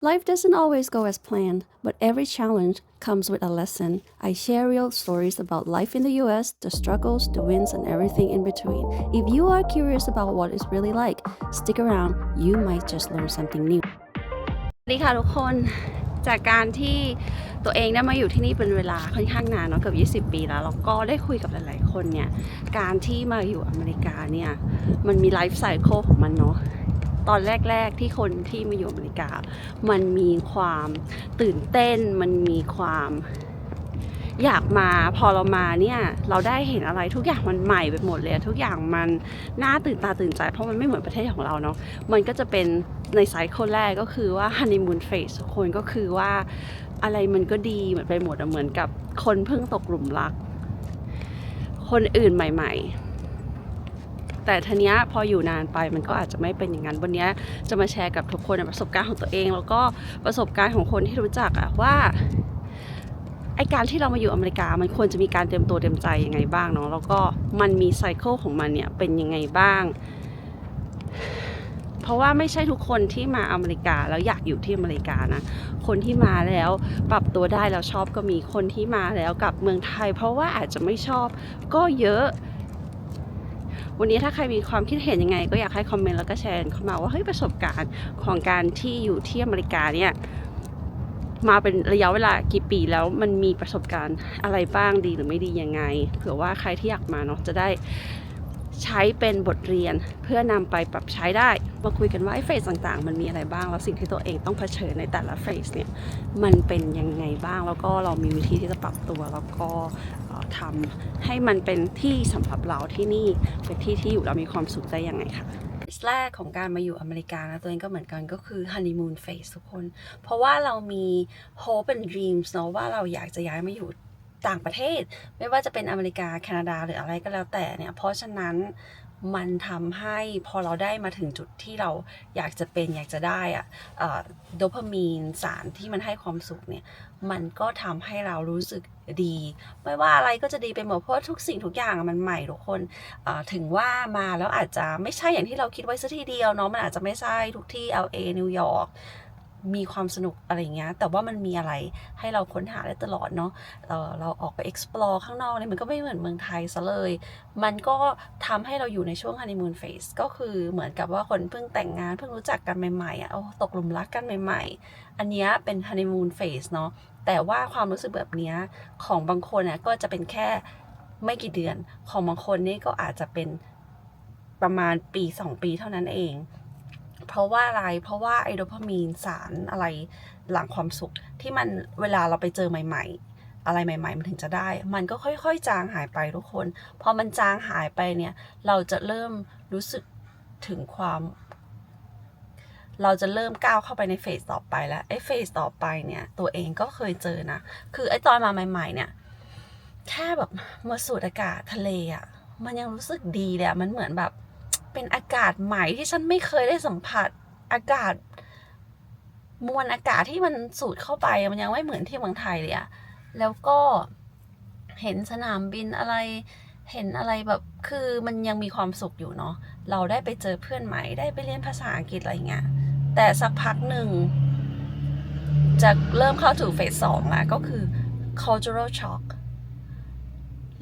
Life doesn't always go as planned, but every challenge comes with a lesson. I share real stories about life in the US, the struggles, the wins, and everything in between. If you are curious about what it's really like, stick around. You might just learn something new. สวัสดีค่ะทุกคน จากการที่ตัวเองได้มาอยู่ที่นี่เป็นเวลาค่อนข้างนานเนาะเกือบ20 ปีแล้ว แล้วก็ได้คุยกับหลาย ๆ คนเนี่ย การที่มาอยู่อเมริกาเนี่ย มันมีไลฟ์ไซเคิลของมันเนาะ ตอนแรก ๆ ที่คนที่มาอยู่อเมริกา มันมีความตื่นเต้น มันมีความอยากมาพอเรามาเนี่ยเราได้เห็นอะไรทุกอย่างมันใหม่ไปหมดเลย ทุกอย่างมันน่าตื่นตาตื่นใจ เพราะมันไม่เหมือนประเทศของเราเนาะมันก็จะเป็นในไซเคิลแรกก็คือว่าฮันนีมูนเฟสคนก็คือว่าอะไรมันก็ดีเหมือนไปหมดเหมือนกับคนเพิ่งตกหลุมรัก คนอื่นใหม่ ๆ แต่ทีเนี้ยพออยู่นานไปมันก็อาจจะไม่เป็นอย่างนั้นวันนี้จะมาแชร์กับทุกคนในประสบการณ์ของตัวเอง แล้วก็ประสบการณ์ของคนที่รู้จักอะว่าไอการที่เรามาอยู่อเมริกา มันควรจะมีการเตรียมตัวเตรียมใจยังไงบ้างเนาะแล้วก็มันมีไซเคิลของมันเนี่ยเป็นยังไงบ้าง เพราะว่าไม่ใช่ทุกคนที่มาอเมริกาแล้วอยากอยู่ที่อเมริกานะ คนที่มาแล้วปรับตัวได้แล้วชอบก็มีคนที่มาแล้วกลับเมืองไทย เพราะว่าอาจจะไม่ชอบก็เยอะ วันนี้ถ้าใครมีความคิดเห็นยังไง ก็อยากให้คอมเมนต์แล้วก็แชร์เข้ามาว่าเฮ้ยประสบการณ์ของการที่อยู่ที่อเมริกาเนี่ยมาเป็นระยะเวลากี่ปีแล้วมันมีประสบการณ์อะไรบ้างดีหรือไม่ดียังไงเผื่อว่าใครที่อยากมาเนาะจะได้ใช้เป็นบทเรียนเพื่อนำไปปรับใช้ได้ มาคุยกันว่าไอ้เฟสต่างๆ มันมีอะไรบ้าง แล้วสิ่งที่ตัวเองต้องเผชิญในแต่ละเฟสเนี่ยมันเป็นยังไงบ้างแล้วก็เรามีวิธีที่จะปรับตัวแล้วก็ ทำให้มันเป็นที่สำหรับเราที่นี่เป็นที่ที่อยู่เรามีความสุขได้ยังไงคะเฟสแรกของการมาอยู่อเมริกานะตัวเองก็เหมือนกันก็คือฮันนีมูนเฟสทุกคน เพราะว่าเรามี hope and dreams เนาะว่าเราอยากจะย้ายมาอยู่ต่างประเทศ ไม่ว่าจะเป็นอเมริกาแคนาดาหรืออะไรก็แล้วแต่เนี่ย เพราะฉะนั้น มันทำให้พอเราได้มาถึงจุดที่เราอยากจะเป็นอยากจะได้อะโดพามีนสารที่มันให้ความสุขเนี่ย มันก็ทำให้เรารู้สึกดี ไม่ว่าอะไรก็จะดีไปหมดเพราะทุกสิ่งทุกอย่างมันใหม่ทุกคนถึงว่ามาแล้วอาจจะไม่ใช่อย่างที่เราคิดไว้ซะทีเดียวเนาะมันอาจจะไม่ใช่ทุกที่ LA นิวยอร์ก มีความสนุกอะไรเงี้ย แต่ว่ามันมีอะไรให้เราค้นหาได้ตลอดเนาะเอ่อเราออกไป explore ข้างนอกเนี่ยมันก็ไม่เหมือนเมืองไทยซะเลย มันก็ทำให้เราอยู่ในช่วง honeymoon phase ก็คือเหมือนกับว่าคนเพิ่งแต่งงานเพิ่งรู้จักกันใหม่ๆอะโอ้ตกหลุมรักกันใหม่ ๆ อันนี้เป็น honeymoon phase เนาะ แต่ว่าความรู้สึกแบบนี้ของบางคนน่ยก็จะเป็นแค่ไม่กี่เดือน ของบางคนนี่ก็อาจจะเป็นประมาณปี 2 ปีเท่านั้นเอง เพราะว่าอะไร เพราะว่าไอโดพามีนสารอะไรหลังความสุขที่มันเวลาเราไปเจอใหม่ ๆ อะไรใหม่ ๆ มันถึงจะได้ มันก็ค่อยๆ จางหายไปทุกคน พอมันจางหายไปเนี่ย เราจะเริ่มรู้สึกถึงความ เราจะเริ่มก้าวเข้าไปในเฟสต่อไปแล้วไอ้เฟสต่อไปเนี่ย ตัวเองก็เคยเจอนะ คือไอ้ตอนมาใหม่ ๆ เนี่ยแค่แบบมาสูดอากาศทะเลอะ่ะ มันยังรู้สึกดีเลยมันเหมือนแบบ เป็นอากาศใหม่ที่ฉันไม่เคยได้สัมผัสอากาศ มวลอากาศที่มันสูดเข้าไปมันยังไม่เหมือนที่เมืองไทยเลยอะแล้วก็เห็นสนามบินอะไร เห็นอะไรแบบคือมันยังมีความสุขอยู่เนาะเราได้ไปเจอเพื่อนใหม่ได้ไปเรียนภาษาอังกฤษอะไรเงี้ยแต่สักพักหนึ่งจะเริ่มเข้าถึงเฟสสองล้วก็คือ cultural shock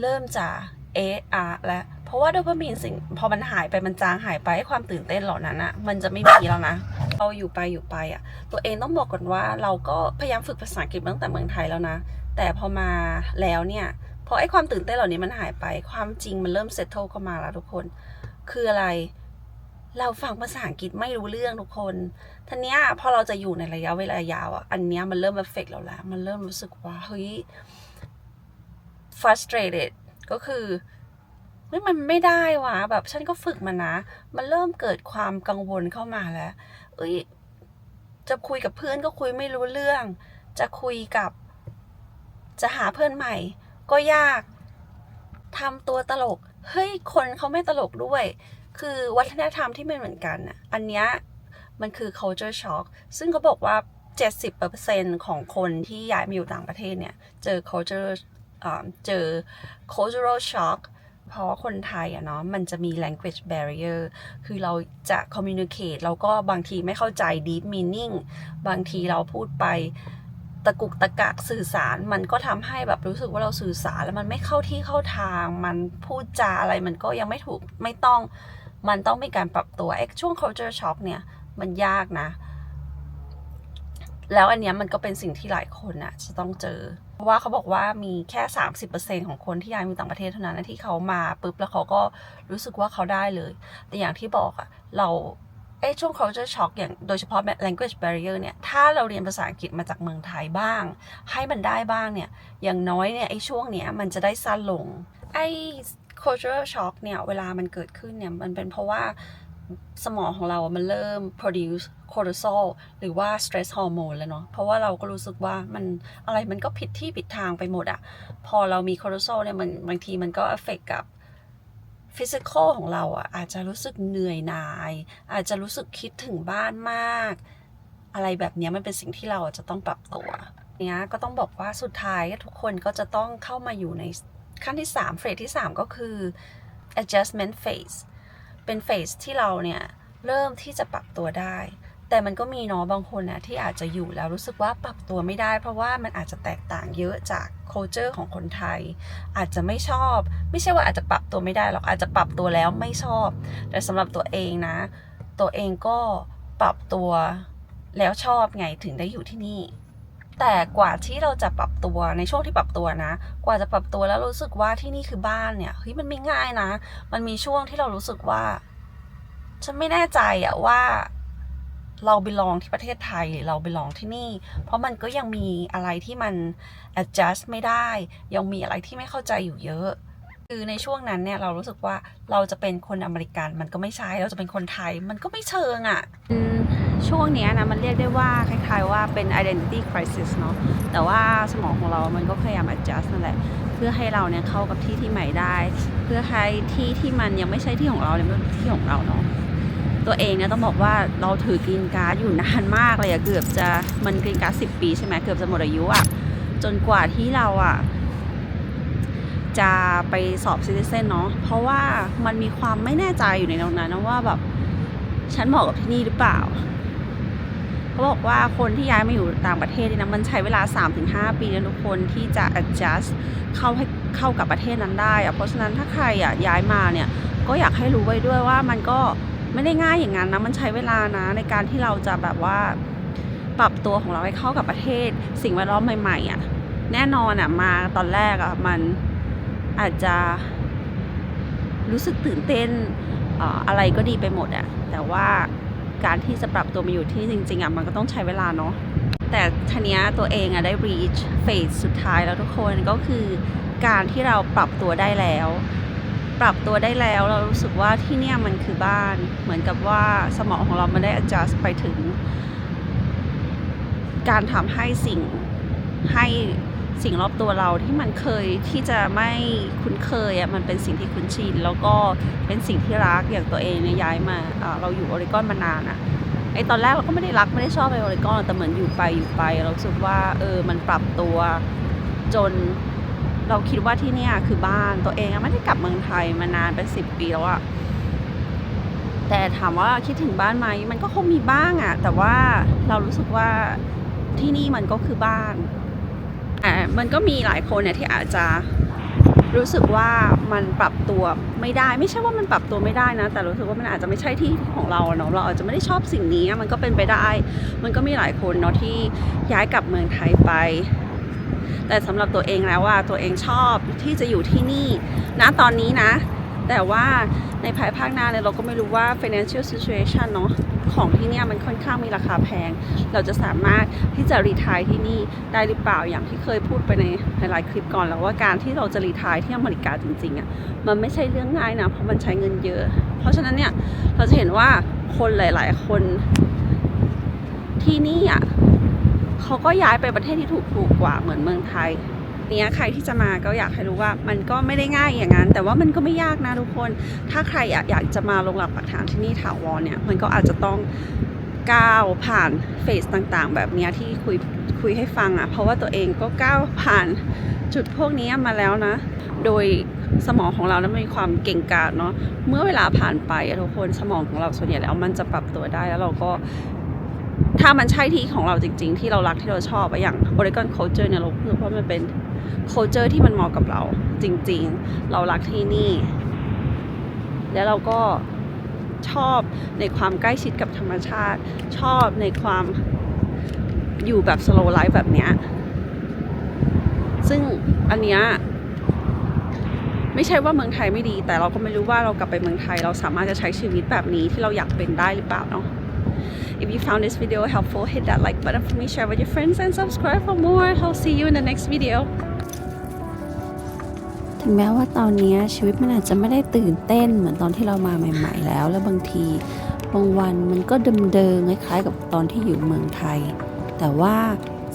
เริ่มจะเอะอะและ ราะว่าโดพามีนสิ่งพอมันหายไปมันจางหายไปไอ้ความตื่นเต้นเหล่านั้นอะมันจะไม่มีแล้วนะเราอยู่ไปอยู่ไปอะตัวเองต้องบอกก่อนว่าเราก็พยายามฝึกภาษาอังกฤษตั้งแต่เมืองไทยแล้วนะ แต่พอมาแล้วเนี่ยพอไอ้ความตื่นเต้นเหล่านี้มันหายไป ความจริงมันเริ่มเซตโตเข้ามาแล้วทุกคน คืออะไร เราฟังภาษาอังกฤษไม่รู้เรื่องทุกคนทีเนี้ยพอเราจะอยู่ในระยะเวลายาวอะอันเนี้ยมันเริ่มเอฟเฟกเราแล้วมันเริ่มรู้สึกว่าเฮ้ย frustrated ก็คือ ฮ้ยมันไม่ได้วะแบบฉันก็ฝึกมานะ มันเริ่มเกิดความกังวลเข้ามาแล้ว เอ้ยจะคุยกับเพื่อนก็คุยไม่รู้เรื่อง จะคุยกับ จะหาเพื่อนใหม่ ก็ยากทำตัวตลก เฮ้ยคนเขาไม่ตลกด้วย คือวัฒนธรรมที่ไม่เหมือนกันอะอันเนี้ยมันคือ culture shock ซึ่งเขาบอกว่า 70%ของคนที่ย้ายมาอยู่ต่างประเทศเนี่ย เจอ culture เจอ cultural shock เพราะว่าคนไทยอะเนาะมันจะมี language barrier คือเราจะ communicate เราก็บางทีไม่เข้าใจ deep meaning บางทีเราพูดไปตะกุกตะกักสื่อสารมันก็ทำให้แบบรู้สึกว่าเราสื่อสารแล้วมันไม่เข้าที่เข้าทาง มันพูดจาอะไรมันก็ยังไม่ถูกไม่ต้องมันต้องมีการปรับตัวไอ้ช่วง culture shock เนี่ยมันยากนะ แล้วอันเนี้ยมันก็เป็นสิ่งที่หลายคนน่ะจะต้องเจอ ราะว่าเขาบอกว่ามีแค่ 30%ของคนที่ย้ายมาต่างประเทศเท่านั้นนะที่เขามาปุ๊บแล้วเขาก็รู้สึกว่าเขาได้เลย แต่อย่างที่บอกอะเราไอ้ช่วง culture shock อย่างโดยเฉพาะ language barrier เนี่ย ถ้าเราเรียนภาษาอังกฤษมาจากเมืองไทยบ้าง ให้มันได้บ้างเนี่ย อย่างน้อยเนี่ยไอ้ช่วงเนี้ยมันจะได้สั้นลง ไอ้ culture shock เนี่ย เวลามันเกิดขึ้นเนี่ย มันเป็นเพราะว่า สมองของเราอะมันเริ่ม produce cortisol หรือว่า stress hormone แล้วเนาะ เพราะว่าเราก็รู้สึกว่ามันอะไรมันก็ผิดที่ผิดทางไปหมดอะ พอเรามี cortisol เนี่ยมันบางทีมันก็ affect กับ physical ของเราอะอาจจะรู้สึกเหนื่อยหน่าย อาจจะรู้สึกคิดถึงบ้านมาก อะไรแบบนี้มันเป็นสิ่งที่เราจะต้องปรับตัวเนี้ยก็ต้องบอกว่าสุดท้ายทุกคนก็จะต้องเข้ามาอยู่ในขั้นที่3เฟสที่ 3 ก็คือ adjustment phase เป็นเฟสที่เราเนี่ยเริ่มที่จะปรับตัวได้ แต่มันก็มีเนาะบางคนนะที่อาจจะอยู่แล้วรู้สึกว่าปรับตัวไม่ได้ เพราะว่ามันอาจจะแตกต่างเยอะจาก culture ของคนไทย อาจจะไม่ชอบ ไม่ใช่ว่าอาจจะปรับตัวไม่ได้หรอกอาจจะปรับตัวแล้วไม่ชอบ แต่สำหรับตัวเองนะ ตัวเองก็ปรับตัวแล้วชอบไงถึงได้อยู่ที่นี่ แต่กว่าที่เราจะปรับตัวในช่วงที่ปรับตัวนะ กว่าจะปรับตัวแล้วรู้สึกว่าที่นี่คือบ้านเนี่ยเฮ้ยมันไม่ง่ายนะ มันมีช่วงที่เรารู้สึกว่า ฉันไม่แน่ใจอะว่า เราไปลองที่ประเทศไทยหรือเราไปลองที่นี่ เพราะมันก็ยังมีอะไรที่มัน adjust ไม่ได้ ยังมีอะไรที่ไม่เข้าใจอยู่เยอะคือในช่วงนั้นเนี่ยเรารู้สึกว่าเราจะเป็นคนอเมริกันมันก็ไม่ใช่เราจะเป็นคนไทย มันก็ไม่เชิงอะ่ะ ช่วงนี้นะมันเรียกได้ว่าคล้ายๆว่าเป็น identity crisis เนาะแต่ว่าสมองของเรา มันก็พยายาม adjust นั่นแหละเพื่อให้เราเนี่ยเข้ากับที่ที่ใหม่ได้ เพื่อให้ที่ที่มันยังไม่ใช่ที่ของเราเนี่ยมันเป็นที่ของเราเนาะตัวเองเนี่ยต้องบอกว่าเราถือกรีนการ์ดอยู่นานมากเลยอะเกือบจะมันกรีนการ์ดสิปีใช่ไหมเกือบจะหมดอายุอะจนกว่าที่เราอะจะไปสอบซิติเซนเนาะเพราะว่ามันมีความไม่แน่ใจอยู่ในตรงนั้นนะว่าแบบฉันเหมาะกับที่นี่หรือเปล่า เขาบอกว่าคนที่ย้ายมาอยู่ต่างประเทศนี่นะมันใช้เวลา 3-5 ปีนะทุกคนที่จะ adjust เข้าให้เข้ากับประเทศนั้นได้อะเพราะฉะนั้นถ้าใครอะย้ายมาเนี่ยก็อยากให้รู้ไว้ด้วยว่ามันก็ไม่ได้ง่ายอย่างนั้นนะมันใช้เวลานะในการที่เราจะแบบว่าปรับตัวของเราให้เข้ากับประเทศ สิ่งแวดล้อมใหม่ๆอะ่ะแน่นอนอะ่ะมาตอนแรกอะ่ะมันอาจจะรู้สึกตื่นเต้นอออะไรก็ดีไปหมดอะ่ะแต่ว่า การที่จะปรับตัวมาอยู่ที่จริงๆอะมันก็ต้องใช้เวลาเนาะแต่ทีเนี้ยตัวเองอะได้ reach phase สุดท้ายแล้วทุกคนก็คือการที่เราปรับตัวได้แล้ว ปรับตัวได้แล้วเรารู้สึกว่าที่เนี่ยมันคือบ้าน เหมือนกับว่าสมองของเรามันได้ adjust ไปถึง การทำให้สิ่งให้ สิ่งรอบตัวเราที่มันเคยที่จะไม่คุ้นเคยอะมันเป็นสิ่งที่คุ้นชิน แล้วก็เป็นสิ่งที่รักอย่างตัวเองเนี่ยย้ายมาเราอยู่ออริกอนมานานอะไอตอนแรกเราก็ไม่ได้รักไม่ได้ชอบไปออริกอนแต่เหมือนอยู่ไปอยู่ไป เราสึกว่าเออมันปรับตัวจนเราคิดว่าที่เนี่ยคือบ้านตัวเองไม่ได้กลับเมืองไทยมานานเป็นสิบปีแล้วอะแต่ถามว่าคิดถึงบ้านไหมมันก็คงมีบ้างอะแต่ว่าเรารู้สึกว่าที่นี่มันก็คือบ้าน มันก็มีหลายคนเนี่ยที่อาจจะรู้สึกว่ามันปรับตัวไม่ได้ ไม่ใช่ว่ามันปรับตัวไม่ได้นะ แต่รู้สึกว่ามันอาจจะไม่ใช่ที่ของเราเนาะเราอาจจะไม่ได้ชอบสิ่งนี้มันก็เป็นไปได้ มันก็มีหลายคนเนาะที่ย้ายกลับเมืองไทยไป แต่สำหรับตัวเองแล้วว่าตัวเองชอบที่จะอยู่ที่นี่นะตอนนี้นะ แต่ว่าในภายภาคหน้าเนี่ยเราก็ไม่รู้ว่า financial situation เนาะของที่เนี่ยมันค่อนข้างมีราคาแพง เราจะสามารถที่จะรีทายที่นี่ได้หรือเปล่าอย่างที่เคยพูดไปในหลายคลิปก่อนแล้วว่าการที่เราจะรีทายที่อเมริกาจริงๆอะ่ะมันไม่ใช่เรื่องง่ายนะเพราะมันใช้เงินเยอะ เพราะฉะนั้นเนี่ยเราจะเห็นว่าคนหลาย ๆ คนที่นี่อะเขาก็ย้ายไปประเทศที่ถูกถูกกว่าเหมือนเมืองไทย เนี้ยใครที่จะมาก็อยากให้รู้ว่ามันก็ไม่ได้ง่ายอย่างนั้น แต่ว่ามันก็ไม่ยากนะทุกคน ถ้าใครอยากจะมาลงหลักปักฐานที่นี่ถาวรเนี่ยมันก็อาจจะต้องก้าวผ่านเฟสต่างๆ แบบเนี้ยที่คุยคุยให้ฟังอะ่ะ เพราะว่าตัวเองก็ก้าวผ่านจุดพวกนี้มาแล้วนะ โดยสมองของเรานั้นมีความเก่งกาจเนาะเมื่อเวลาผ่านไปอะทุกคนสมองของเราส่วนใหญ่แล้วมันจะปรับตัวได้แล้วเราก็ถ้ามันใช่ที่ของเราจริง ๆ ที่เรารักที่เราชอบอะอย่าง Oregon culture เนี่ยเราเพื่อว่ามันเป็น culture ที่มันเหมาะกับเรา จริงๆ เรารักที่นี่ แล้วเราก็ชอบในความใกล้ชิดกับธรรมชาติ ชอบในความอยู่แบบ slow life แบบเนี้ย ซึ่งอันเนี้ยไม่ใช่ว่าเมืองไทยไม่ดี แต่เราก็ไม่รู้ว่าเรากลับไปเมืองไทย เราสามารถจะใช้ชีวิตแบบนี้ที่เราอยากเป็นได้หรือเปล่าเนาะ If you found this video helpful, hit that like button for me, share with your friends, and subscribe for more. I'll see you in the next video. ถึงแม้ว่าตอนนี้ชีวิตมันอาจจะไม่ได้ตื่นเต้นเหมือนตอนที่เรามาใหม่ ๆ แล้ว แล้วบางทีบางวันมันก็เดิมๆคล้ายๆกับตอนที่อยู่เมืองไทย แต่ว่า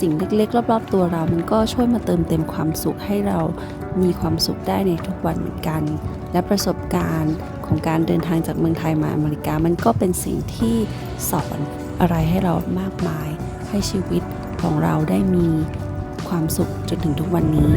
สิ่งเล็กๆ รอบๆ ตัวเรา มันก็ช่วยมาเติมเต็มความสุขให้เรามีความสุขได้ในทุกวันเหมือนกัน และประสบการณ์ ของการเดินทางจากเมืองไทยมาอเมริกา มันก็เป็นสิ่งที่สอนอะไรให้เรามากมาย ให้ชีวิตของเราได้มีความสุขจนถึงทุกวันนี้